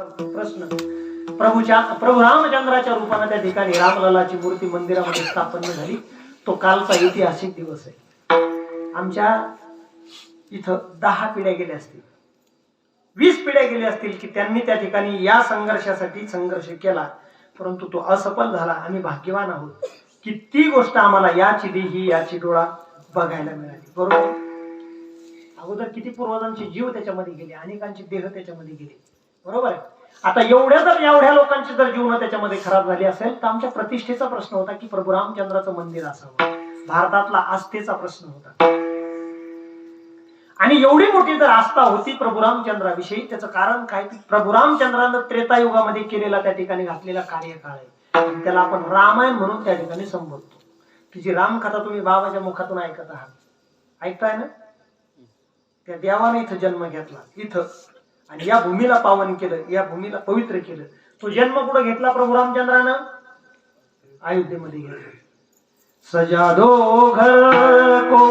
प्रश्न. प्रभूच्या प्रभू रामचंद्राच्या रूपाने त्या ठिकाणी रामलालाची मूर्ती मंदिरामध्ये स्थापन झाली. तो कालचा ऐतिहासिक दिवस आहे. आमच्या इथं दहा पिढ्या गेल्या असतील. वीस पिढ्या गेल्या असतील की त्यांनी त्या ठिकाणी या संघर्षासाठी संघर्ष केला. परंतु तो असफल झाला. आम्ही भाग्यवान आहोत की ती गोष्ट आम्हाला याची देही याची डोळा बघायला मिळाली. बरोबर? अगोदर किती पूर्वजांचे जीव त्याच्यामध्ये गेले? अनेकांचे देह त्याच्यामध्ये गेले. बरोबर आहे. आता एवढ्या जर एवढ्या लोकांची जर जीवन त्याच्यामध्ये खराब झाली असेल तर आमच्या प्रतिष्ठेचा प्रश्न होता की प्रभू रामचंद्राचं मंदिर असावं. भारतातला आस्थेचा प्रश्न होता. आणि एवढी मोठी जर आस्था होती प्रभू रामचंद्राविषयी त्याचं कारण काय? की प्रभू रामचंद्रानं त्रेतायुगामध्ये केलेला त्या ठिकाणी घातलेला कार्यकाळ आहे. त्याला आपण रामायण म्हणून त्या ठिकाणी संबोधतो. तिची रामकथा तुम्ही बाबाच्या मुखातून ऐकत आहात. ऐकताय ना? त्या देवाने इथं जन्म घेतला. इथं. आणि या भूमीला पावन केलं या भूमीला पवित्र केलं. तो जन्म कुठं घेतला प्रभू रामचंद्रानं? अयोध्येमध्ये घेतला सजा दो घर को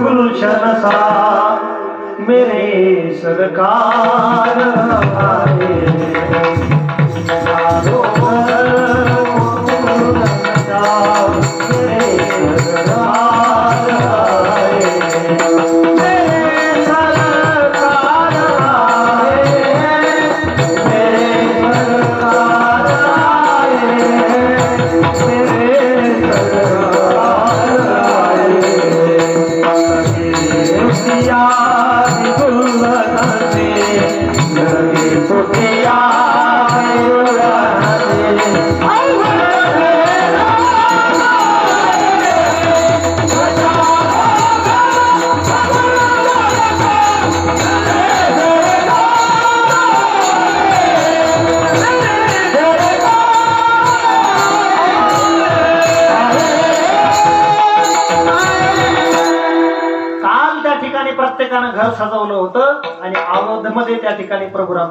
गुलशन सा मेरे सरकार आए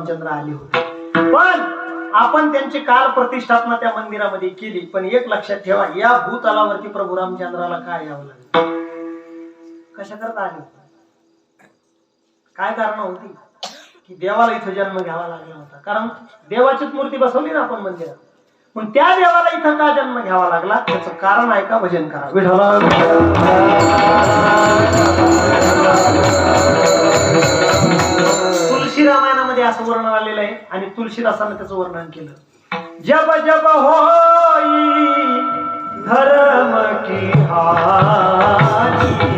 रामचंद्र आले होते. पण आपण त्यांची काल प्रतिष्ठापना त्या मंदिरामध्ये केली पण एक लक्षात ठेवा या भूतलावरती प्रभू रामचंद्राला काय यावं लागलं? कशा करता आले काय कारण होती? की देवाला इथं जन्म घ्यावा लागला होता. कारण देवाचीच मूर्ती बसवली ना आपण मंदिरात. पण त्या देवाला इथं का जन्म घ्यावा लागला? त्याचं कारण आहे का? भजन करा. विठला असं वर्णन आलेलं आहे आणि तुलसीदासानं त्याचं वर्णन केलं. जब जब होई धर्म की हानी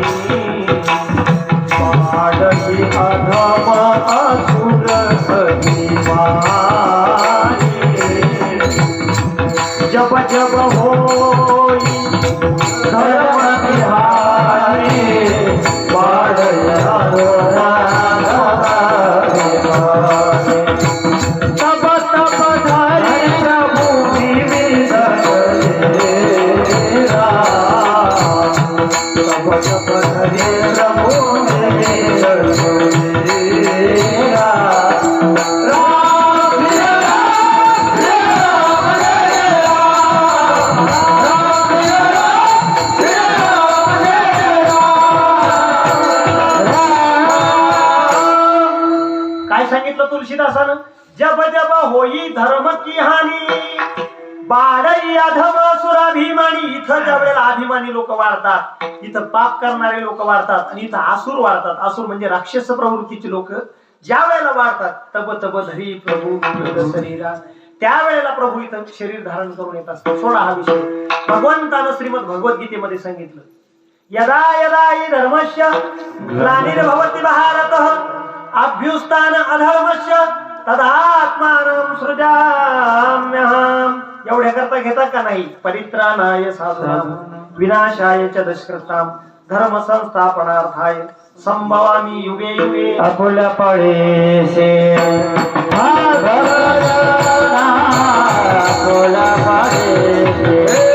इथं पाप करणारे लोक वाढतात आणि इथं आसूर वाढतात. आसूर म्हणजे राक्षस प्रवृत्तीचे लोक. ज्या वेळेला वाढतात तब तब धरी प्रभू विविध शरीरा त्यावेळेला प्रभू इथं शरीर धारण करून येत असतो सोडा हा विषय. भगवंतानं श्रीमद भगवद्गीतेमध्ये सांगितलं यदा यदा हि धर्मस्य ग्लानिर्भवति भारतः अभ्युस्तान अधर्मस्य तदात्मानं सृजाम्यहम्. एवढ्या करता घेता का नाही? परित्राणाय साधूनाम. विनाशाय च दुष्कृताम धर्म संस्थापनार्थाय संभवामी युगे युगे। आपुल्या पाळीसे आपुल्या से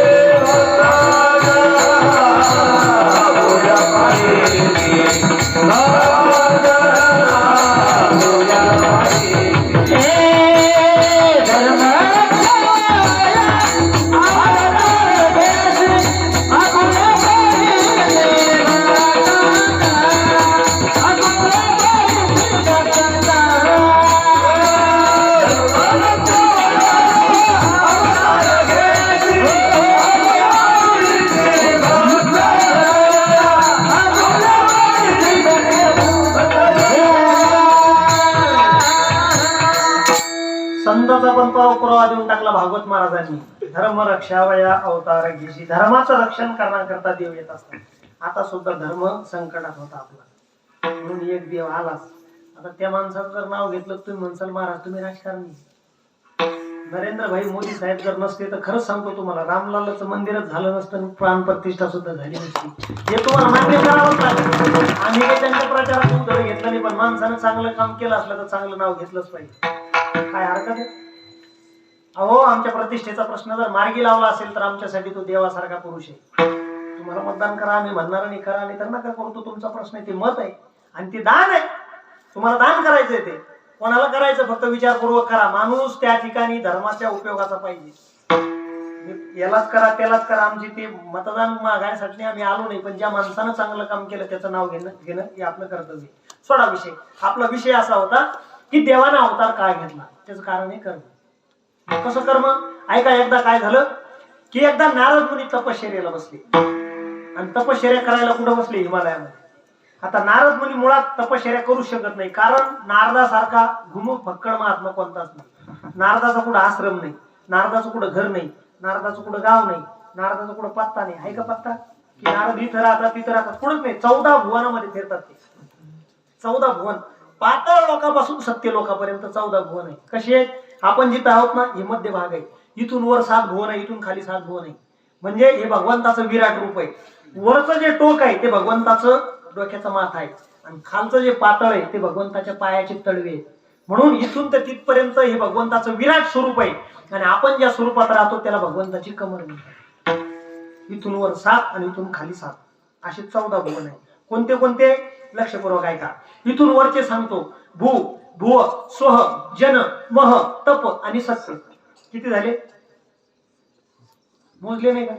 संताचा पण पुरावा देऊन टाकला भागवत महाराजांनी. धर्म रक्षावया अवतार घेशी. धर्माचं रक्षण करण्याकरता देव येत असतात. आता सुद्धा धर्म संकटात होता आपला. म्हणून एक देव आलाच. आता त्या माणसाचं जर नाव घेतलं तुम्ही म्हणसाल महाराज तुम्ही राजकारणी. नरेंद्र भाई मोदी साहेब जर नसते तर खरंच सांगतो तुम्हाला रामलालाचं मंदिरच झालं नसतं प्राण प्रतिष्ठा सुद्धा झाली नसती. हे तुम्हाला मान्य करावंच लागेल. आम्ही काही त्यांच्या प्रचारात घेतलं नाही पण माणसानं चांगलं काम केलं असलं तर चांगलं नाव घेतलंच पाहिजे. काय हरकत आहे? अहो आमच्या प्रतिष्ठेचा प्रश्न जर मार्गी लावला असेल तर आमच्यासाठी तो देवासारखा पुरुष आहे. तुम्हाला मतदान करा आम्ही म्हणणार नाही करा नाही तर नका करू. तो तुमचा प्रश्न आहे ते मत आहे. आणि ते दान आहे. तुम्हाला दान करायचंय ते. कोणाला करायचं फक्त विचारपूर्वक करा. माणूस त्या ठिकाणी धर्माच्या उपयोगाचा पाहिजे. यालाच करा त्यालाच करा. आमची ते मतदान मागायसाठी आम्ही आलो नाही पण ज्या माणसानं चांगलं काम केलं त्याचं नाव घेणं घेणं हे आपलं कर्तव्य सोडा विषय. आपला विषय असा होता की देवानं अवतार काय घेतला? त्याचं कारण हे कर्म कसं कर्म ऐका एकदा काय झालं? की एकदा नारद मुनी तपश्चर्याला बसले. आणि तपश्चर्या करायला कुठं बसले? हिमालयामध्ये. आता नारद मुनी मुळात तपश्चर्या करू शकत नाही. कारण नारदासारखा घुमुक फक्कड महात्मा कोणताच नाही. नारदाचा कुठं आश्रम नाही. नारदाचं कुठं घर नाही. नारदाचं कुठं गाव नाही. नारदाचा कुठं पत्ता नाही. आहे का पत्ता? की नारद इथं राहतात तिथं राहतात. कुठंच नाही. चौदा भुवनामध्ये फिरतात ते. चौदा भुवन. पातळ लोकांपासून सत्य लोकांपर्यंत चौदा भुवन आहे. कसे आहेत? आपण जिथं आहोत ना हे मध्य भाग आहे. इथून वर सात भुवन आहे इथून खाली सात भुवन आहे. म्हणजे हे भगवंताचं विराट रूप आहे. वरचं जे टोक आहे ते भगवंताचं डोक्याचा माथा आहे. आणि खालचं जे पातळ आहे ते भगवंताच्या पायाचे तळवे आहेत. म्हणून इथून तर तिथपर्यंत हे भगवंताचं विराट स्वरूप आहे. आणि आपण ज्या स्वरूपात राहतो त्याला भगवंताची कमर म्हणतात. इथून वर सात आणि इथून खाली सात. असे चौदा भुवन आहे कोणते कोणते? लक्षपूर्वक ऐका. इथून वरचे सांगतो. भू भुव स्वह जन मह तप आणि सत्य किती झाले? मोजले नाही का?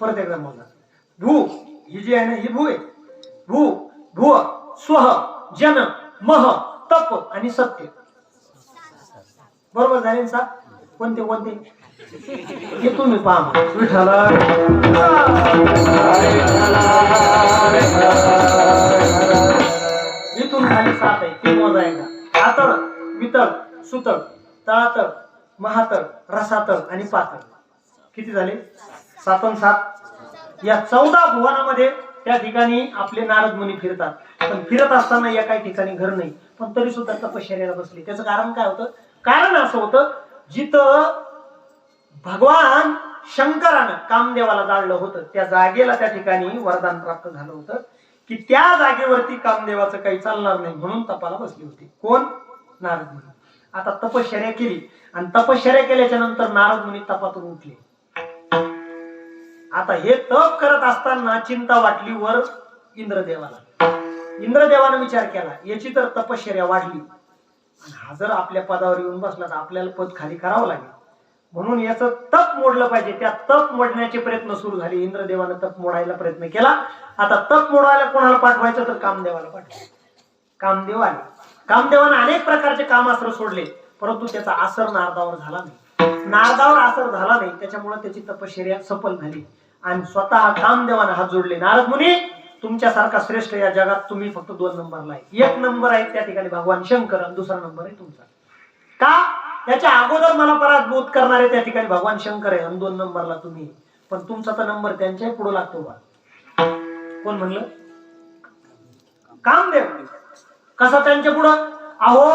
परत एकदा मोजा. भू ही जी आहे ना ही भू आहे. भू भुव स्वह जन मह तप आणि सत्य. बरोबर झाले साहेब? कोणते कोणते? हे तुम्ही पहा विठ्ठला इथून खाली सात आहे ते मोजा एकदा वितळ सुतळ तळातळ महातळ रसातळ आणि पातळ. किती झाले? सात सात. या चौदा भुवनामध्ये त्या ठिकाणी आपले नारद मुनी फिरतात. पण फिरत असताना या काही ठिकाणी घर नाही. पण तरी सुद्धा तपश्चर्याला बसले. त्याचं कारण काय होतं? कारण असं होतं जिथं भगवान शंकरानं कामदेवाला जाळलं होतं त्या जागेला त्या ठिकाणी वरदान प्राप्त झालं होतं. की त्या जागेवरती कामदेवाचं काही चालणार नाही म्हणून तपाला बसली होती. कोण? नारद मुनी. आता तपश्चर्या केली. आणि तपश्चर्या केल्याच्यानंतर नारद मुनी तपातून उठले. आता हे तप करत असताना चिंता वाटली वर इंद्रदेवाला. इंद्रदेवानं विचार केला याची तर तपश्चर्या वाढली. आणि हा जर आपल्या पदावर येऊन बसला तर आपल्याला पद खाली करावं लागेल. म्हणून याचं तप मोडलं पाहिजे. त्या तप मोडण्याचे प्रयत्न सुरू झाले. इंद्रदेवानं तप मोडायला प्रयत्न केला. आता तप मोडायला कोणाला पाठवायचं तर कामदेवाला पाठवायचं. कामदेव आले. कामदेवानं अनेक प्रकारचे कामास्त्र सोडले. परंतु त्याचा आसर नारदावर झाला नाही. नारदावर आसर झाला नाही. त्याच्यामुळे त्याची तपश्चर्या सफल झाली. आणि स्वतः कामदेवानं हात जोडले. नारद मुनी तुमच्यासारखा श्रेष्ठ या जगात तुम्ही फक्त दोन नंबरला आहे. एक नंबर आहे त्या ठिकाणी भगवान शंकर आणि दुसरा नंबर आहे तुमचा. का? त्याच्या अगोदर मला पराभूत करणारे त्या ठिकाणी भगवान शंकर आहे. आणि दोन नंबरला तुम्ही. पण तुमचा तर नंबर त्यांच्याही पुढे लागतो बा. कोण म्हणलं? कामदेव कसा त्यांच्या पुढं? अहो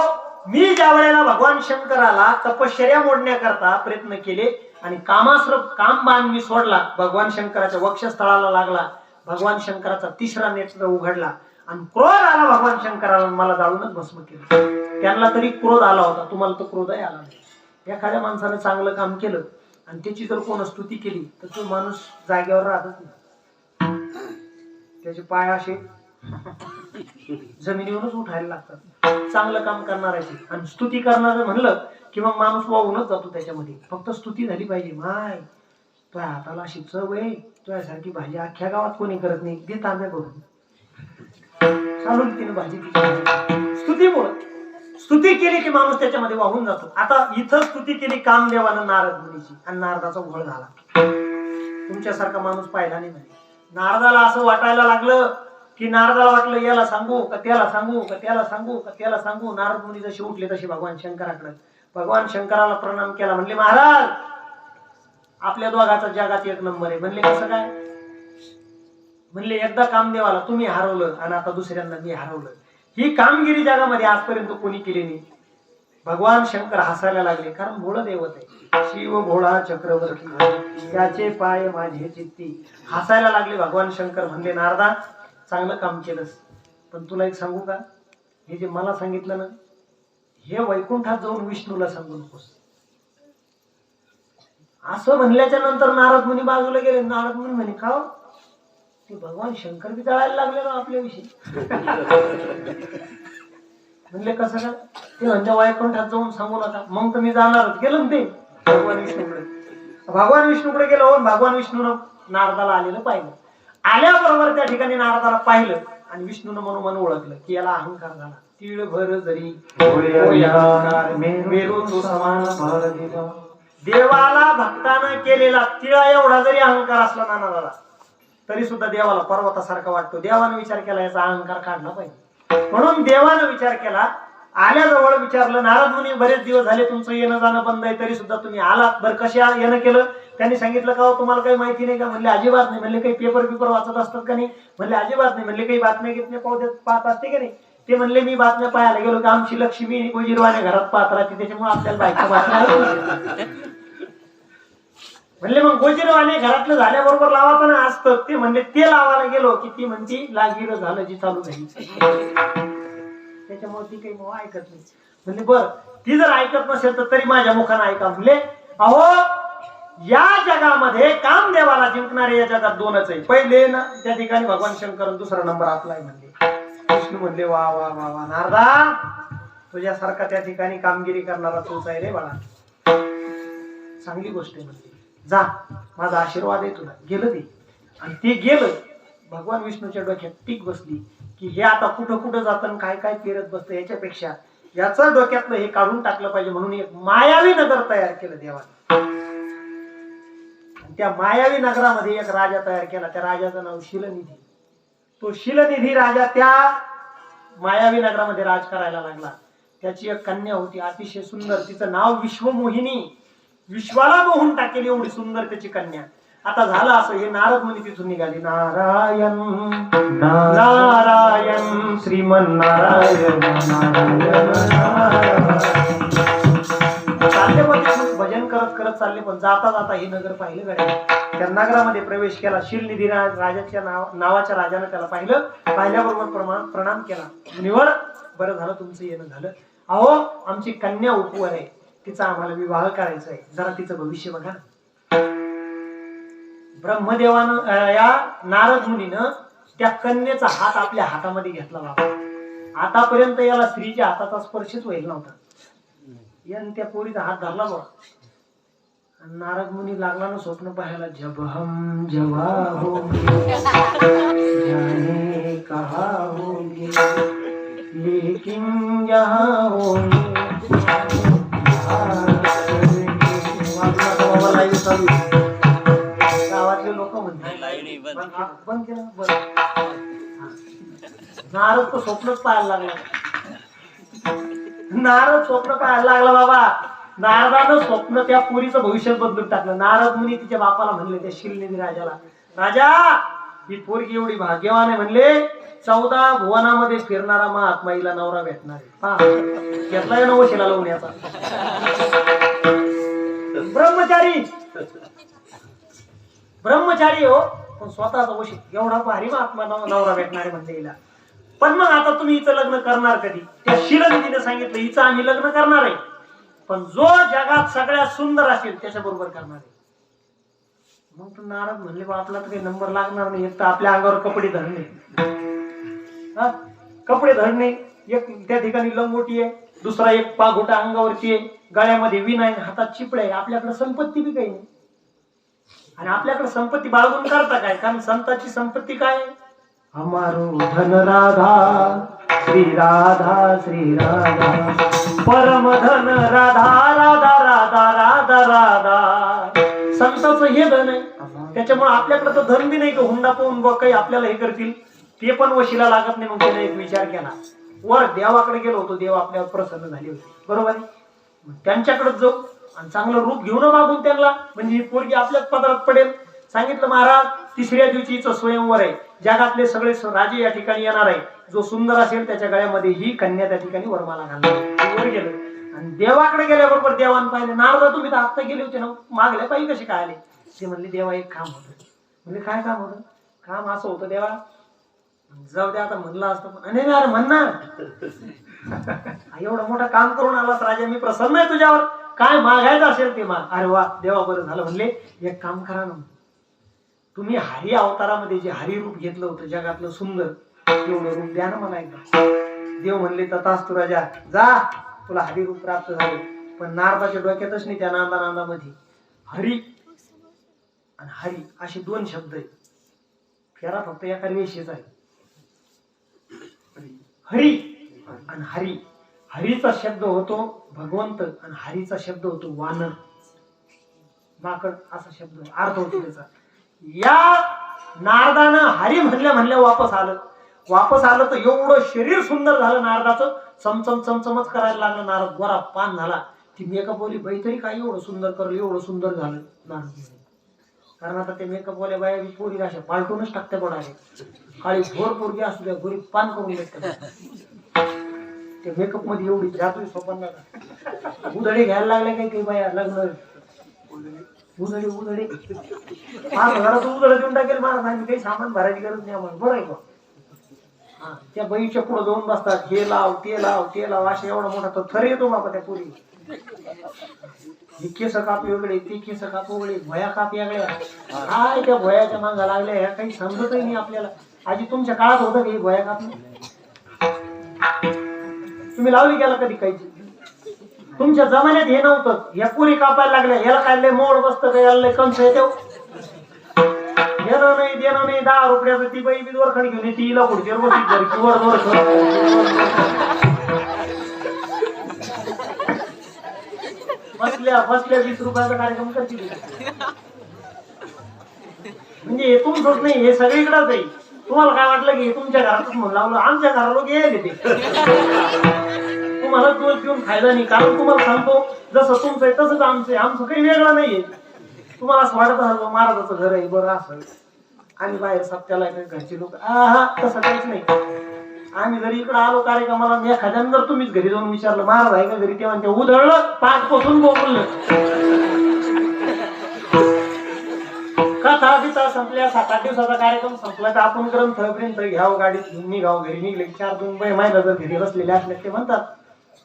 मी ज्या वेळेला भगवान शंकराला तपश्चर्या मोडण्याकरता प्रयत्न केले आणि कामास्त्र कामबाण मी सोडला भगवान शंकराच्या वक्षस्थळाला लागला भगवान शंकराचा तिसरा नेत्र उघडला आणि क्रोध आला भगवान शंकराला मला जाळूनच भस्म केलं. त्यांना तरी क्रोध आला होता. तुम्हाला तर क्रोधही आला नाही. एखाद्या माणसाने चांगलं काम केलं आणि त्याची जर कोण स्तुती केली तर तो माणूस जागेवर राहतच नाही. त्याचे पाय असे जमिनीवरच उठायला लागतात. चांगलं काम करणाऱ्याची. आणि स्तुती करणार म्हणलं की मग माणूस वाहूनच जातो त्याच्यामध्ये. फक्त स्तुती झाली पाहिजे. माय तुझ्या हाताला अशी चव आहे. तुझ्यासारखी भाजी अख्ख्या गावात कोणी करत नाही. दे तांब्या करून. चालून तिने भाजी स्तुती स्तुतीमुळं स्तुती केली की माणूस त्याच्यामध्ये वाहून जातो. आता इथं स्तुती केली कामदेवानं नारद मुनीची. आणि नारदाचा घोळ झाला. तुमच्यासारखा माणूस पाहिला नाही नारदाला असं वाटायला लागलं की नारदाला वाटलं याला सांगू का त्याला सांगू का त्याला सांगू का त्याला सांगू? नारद मुनी जशी उठले तशी भगवान शंकराकडे. भगवान शंकराला प्रणाम केला. म्हणले महाराज आपल्या दोघाचा जगात एक नंबर आहे. म्हणले कसं काय? म्हणले एकदा कामदेवाला तुम्ही हरवलं आणि आता दुसऱ्यांदा मी हरवलं ही कामगिरी जगामध्ये आजपर्यंत कोणी केली नाही. भगवान शंकर हसायला लागले कारण मूळ दैवत आहे. शिव भोळा चक्रवर्ती. त्याचे पाय माझे चित्ती. हसायला लागले भगवान शंकर म्हणले नारदा चांगलं काम केलंस. पण तुला एक सांगू का? हे जे मला सांगितलं ना हे वैकुंठात जाऊन विष्णूला सांगू नकोस असं म्हणल्याच्या नंतर नारद मुनी बाजूला गेले. नारद मुनी म्हणे का हो? ते भगवान शंकर बी जळायला लागले ना आपल्याविषयी. म्हणले कसं का? ते म्हणजे वायकुंठात जाऊन सांगू नका. मग तर मी जाणार गेलो ते? भगवान विष्णूकडे. भगवान विष्णूकडे गेलो भगवान विष्णूनं नारदाला आलेलं पाहिलं. आल्याबरोबर त्या ठिकाणी नारदाला पाहिलं आणि विष्णूनं मनोमन ओळखलं की याला अहंकार झाला. तीळ भर जरी देवाला भक्तानं केलेला तिळा एवढा जरी अहंकार असला नानाला तरी सुद्धा देवाला पर्वतासारखा वाटतो. देवानं विचार केला याचा अहंकार काढला पाहिजे. म्हणून देवानं विचार केला आल्याजवळ विचारलं नारद मुनी बरेच दिवस झाले तुमचं येणं जाणं बंद आहे तरी सुद्धा तुम्ही आलात. बरं कशा येणं केलं? त्यांनी सांगितलं का हो, तुम्हाला काही माहिती नाही का? म्हणले अजिबात नाही. म्हणले काही पेपर पेपर वाचत असतात का नाही? म्हणले अजिबात नाही. म्हणले काही बातम्या घेतल्या पाहत पाहत असते का नाही? ते म्हणले मी बातम्या पाहायला गेलो की आमची लक्ष्मी गोजीरवाने घरात पाहत राहते त्याच्यामुळे आपल्याला बायका बातम्या म्हणले मग गोजीरवाने घरातलं झाल्याबरोबर लावायचं ना असतं. ते म्हणले ते लावायला गेलो की ती म्हणती लागिर झालं जी चालू झाली. त्याच्यामुळे ती काही मग ऐकत नाही. म्हणजे बर ती जर ऐकत नसेल तर तरी माझ्या मुखानं ऐका. म्हणले अहो या जगामध्ये कामदेवाला जिंकणारे या जगात दोनच आहे पहिले ना त्या ठिकाणी भगवान शंकर दुसरा नंबर आपला आहे म्हणले. विष्णू म्हणले वा वा वा वा नारदा तुझ्यासारखा त्या ठिकाणी कामगिरी करणारा तोच आहे रे बाळा. चांगली गोष्ट आहे म्हणजे जा माझा आशीर्वाद आहे तुला. गेलं ते. आणि ते गेलं भगवान विष्णूच्या डोक्यात टीक बसली की हे आता कुठं कुठं जातं आणि काय काय फिरत बसतं याच्यापेक्षा याचं डोक्यातलं हे काढून टाकलं पाहिजे म्हणून एक मायावी नगर तयार केलं देवाने. त्या मायावी नगरामध्ये एक राजा तयार केला. त्या राजाचं नाव शिलनिधी. तो शिलनिधी राजा त्या मायावी नगरामध्ये राज करायला लागला. त्याची एक कन्या होती अतिशय सुंदर. तिचं नाव विश्वमोहिनी. विश्वाला मोहून टाकेल एवढी सुंदर त्याची कन्या. आता झालं असं हे नारद म्हणे तिथून निघाली. नारायण नारायण श्रीमन नारायण. चालले पण भजन करत करत चालले पण जाता जाता हे नगर पाहिलं गड्या. त्या नगरामध्ये प्रवेश केला. शिलनिधी राजाच्या नाव नावाच्या राजानं त्याला पाहिलं. पाहिल्याबरोबर प्रमाण प्रणाम केला. निवड बरं झालं तुमचं येणं झालं. अहो आमची कन्या उपवर आहे. तिचा आम्हाला विवाह करायचा आहे. जरा तिचं भविष्य बघा ना. ब्रह्मदेवानं या नारद मुनीनं त्या कन्येचा हात आपल्या हातामध्ये घेतला बाबा. आतापर्यंत याला स्त्रीच्या हाताचा स्पर्शच होईल नव्हता. यानं त्या पोरीचा हात धरला बघ नारद मुनी लागला ना स्वप्न पाहायला जब हम जवा होंगे जाने कहा होंगे लेकिन यहाँ होंगे गावातले लोक म्हणतात केलं. नारद तो स्वप्नच पाहायला लागला. नारद स्वप्न पाहायला लागला बाबा. नारदानं स्वप्न त्या पुरीचं भविष्य बदलून टाकलं. नारद मुनी तिच्या बापाला म्हणले त्या शिलनिधी राजाला राजा ही पोरगी एवढी भाग्यवान आहे म्हणले. चौदा भुवनामध्ये फिरणारा महात्मा हिला नवरा भेटणार आहे. पहा. घेतलाय ना वशिला लावण्याचा ब्रह्मचारी ब्रह्मचारी हो पण स्वतःचा वशी एवढा भारी महात्मा नवरा भेटणार आहे म्हणते हिला. पण मग आता तुम्ही हिचं लग्न करणार कधी? त्या शिलनिधीने सांगितलं हिचं आम्ही लग्न करणार आहे. पण जो जगात सगळ्यात सुंदर असेल त्याच्या बरोबर करणार आहे. मग तू नारद म्हणले बा आपला तर काही नंबर लागणार नाही. एक तर आपल्या अंगावर कपडे धरणे. हा? कपडे धरणे एक त्या ठिकाणी लंगोटी आहे. दुसरा एक पाघोटा अंगावरती आहे. गळ्यामध्ये विण आहे हातात चिपळे आपल्याकडे संपत्ती बी काही नाही. आणि आपल्याकडे संपत्ती बाळगून करता काय? कारण संताची संपत्ती काय? हमारो धन राधा श्री राधा श्री राधा. परम धन राधा राधा राधा राधा राधा. संताचं हे धन आहे. त्याच्यामुळे आपल्याकडे तर धन बी नाही का? हुंडा पाहून काही आपल्याला हे करतील. ते पण वशिला लागत नाही मग त्याने एक विचार केला. वर देवाकडे गेलो होतो देव आपल्यावर प्रसन्न झाले होते. बरोबर आहे? त्यांच्याकडे जाऊ आणि चांगलं रूप घेऊन मागून त्यांना म्हणजे ही पोरगी आपल्याच पदरात पडेल. सांगितलं महाराज तिसऱ्या दिवशीचं स्वयंवर आहे. जगातले सगळे राजे या ठिकाणी येणार आहे. जो सुंदर असेल त्याच्या गळ्यामध्ये ही कन्या त्या ठिकाणी वरमाला घालणार वर गेलं. आणि देवाकडे गेल्याबरोबर देवान पाहिले नारदा तुम्ही तर आत्ता गेले होते ना मागल्या पाहिजे कसे काय आले? ते म्हणले देवा एक काम होतं. म्हणजे काय काम होतं? काम असं होतं देवा जाऊ दे आता म्हणलं असतं पण. नाही नाही, अरे म्हणणार. एवढं मोठं काम करून आलास राजा मी प्रसन्न आहे तुझ्यावर. काय मागायचं असेल ते माग. अरे वा देवा बरं झालं म्हणले. एक काम करा ना. तुम्ही हरी अवतारामध्ये जे हरी रूप घेतलं होतं जगातलं सुंदर एवढं रूप द्या ना मला एकदा. देव म्हणले तथाच तू राजा जा. तुला हरी रूप प्राप्त झाले. पण नारदाच्या डोक्यातच नाही त्या नांदा नांदामध्ये हरी आणि हरी असे दोन शब्द आहेत. फेरा फक्त एका रेषेचा आहे. हरी. आणि हरी. हरीचा शब्द होतो भगवंत आणि हरीचा शब्द होतो वानर. माकड असा शब्द अर्थ होतो त्याचा. या नारदानं हरी म्हणल्या म्हणल्या वापस आलं. वापस आलं तर एवढं शरीर सुंदर झालं नारदाचं. चमचम चमचमच करायला लागलं. नारद गोरा पान झाला. ती मेकअप बोली बाई तरी काय एवढं सुंदर करलं एवढं सुंदर झालं नारद. कारण आता ते मेकअप वाले बाया पोरी अशा पालटूनच टाकते पडाले काळी भोर पोरगी असू द्या गोरी पान करून देतात ते मेकअपमध्ये एवढी जातोय सोपांना उधळे घ्यायला लागले काही काही बाया लग्न? उधळे उधळे. पाच उधळ देऊन टाकेल मला काही सामान भरायची गरज नाही आम्हाला. बरं आहे का? त्या बहीच्या पुढे जाऊन बसतात. हे लाव ते लाव ते लाव. असे एवढा मोठा तो थर येतो बाबा त्या पुरी. हे केस काप वेगळे ते केस काप वेगळे भया काप वेगळ्या. काय त्या भयाच्या मागा लागल्या ह्या काही समजतही नाही आपल्याला. आजी तुमच्या काळात होतं का हे भया काप? तुम्ही लावली गेला कधी काही? तुमच्या जमान्यात हे नव्हतं. ह्या पुरी कापायला लागल्या याला काय लय मोड बसतं का याला लय कंस येतो देणं नाही नाही दहा रुपयाचं ती बाई बी वरखड घेऊन येते हिला पुढच्या बसली जर की बसल्या बसल्या वीस रुपयाचा कार्यक्रम करते म्हणजे हे तुमचंच नाही हे सगळीकडेच आहे. तुम्हाला काय वाटलं की हे तुमच्या घरातच म्हणून लावलं? आमच्या घराला लोक यायले ते. तुम्हाला तोल पिऊन फायदा नाही कारण तुम्हाला सांगतो जसं तुमचं आहे तसंच आमचं आहे. आमचं काही वेगळं नाहीये. तुम्हाला असं वाटत असेल महाराजाचं घर आहे बरं असं. आणि बाहेर सप्त्याला घरचे लोक हा तसं काहीच नाही. आम्ही जरी इकडे आलो कार्यक्रमाला मी एखाद्यानं जर तुम्हीच घरी जाऊन विचारलं महाराज आहे का घरी तेव्हा ते उधळलं पाच पासून बोललं. कथा बिथा संपल्या सात आठ दिवसाचा कार्यक्रम संपला तर आपण ग्रंथ ग्रंथ घ्यावं गाडीत घेऊन घरी निघले चार दोन बाई माहिती जर घरी बसलेले असले ते म्हणतात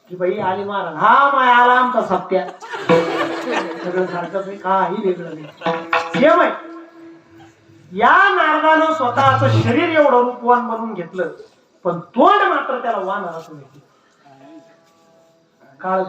की बाई आली महाराज. हा माय आला आमचा सप्त्या. सगळं सारखंच काही वेगळं नाही. सेम आहे या नारदानं स्वतःच शरीर एवढं रूपवान बनवून घेतलं पण तोंड मात्र त्याला वान असं काळ